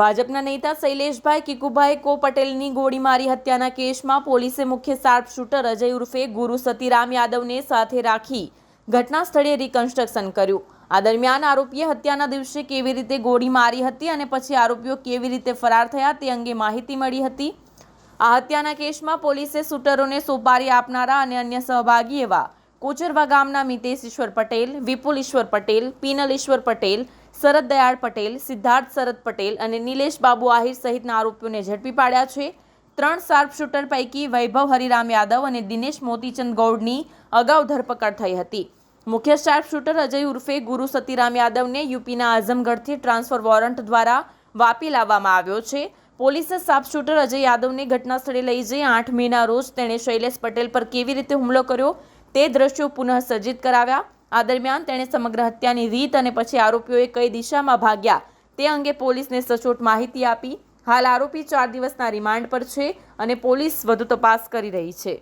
ભાજપના નેતા શૈલેષભાઈ કિકુભાઈ કો પટેલની ગોળીમારી હત્યાના કેસમાં પોલીસે મુખ્ય શાર્પ શૂટર અજય ઉર્ફે ગુરુ સતીરામ યાદવને સાથે રાખી ઘટના સ્થળે રિકન્સ્ટ્રક્શન કર્યું. આ દરમિયાન આરોપીએ હત્યાના દિવસે કેવી રીતે ગોળી મારી હતી અને પછી આરોપીઓ કેવી રીતે ફરાર થયા તે અંગે માહિતી મળી હતી. આ હત્યાના કેસમાં પોલીસે શૂટરોને સોપારી આપનારા અને અન્ય સહભાગી એવા કોચરવા ગામના મિતેશ ઈશ્વર પટેલ, વિપુલ ઈશ્વર પટેલ, પીનલ ઈશ્વર પટેલ શરદ દયાળ પટેલ, સિદ્ધાર્થ શરદ પટેલ અને નિલેશ બાબુ આહિર સહિતના આરોપીઓને ઝડપી પાડ્યા છે. ત્રણ શાર્પ શૂટર પૈકી વૈભવ હરિરામ યાદવ અને દિનેશ મોતીચંદ ગૌડની અગાઉ ધરપકડ થઈ હતી. મુખ્ય શાર્પ અજય ઉર્ફે ગુરુ સતીરામ યાદવને યુપીના આઝમગઢથી ટ્રાન્સફર વોરંટ દ્વારા વાપી લાવવામાં આવ્યો છે. પોલીસે શાર્પ અજય યાદવને ઘટના સ્થળે લઈ જઈ આઠ મેના રોજ તેણે શૈલેષ પટેલ પર કેવી રીતે હુમલો કર્યો તે દ્રશ્યો પુનઃ સજ્જિત કરાવ્યા. આ દરમિયાન તેણે સમગ્ર હત્યાની રીત અને પછી આરોપીઓએ કઈ દિશામાં ભાગ્યા તે અંગે પોલીસને સચોટ માહિતી આપી. હાલ આરોપી ચાર દિવસના રિમાન્ડ પર છે અને પોલીસ વધુ તપાસ કરી રહી છે.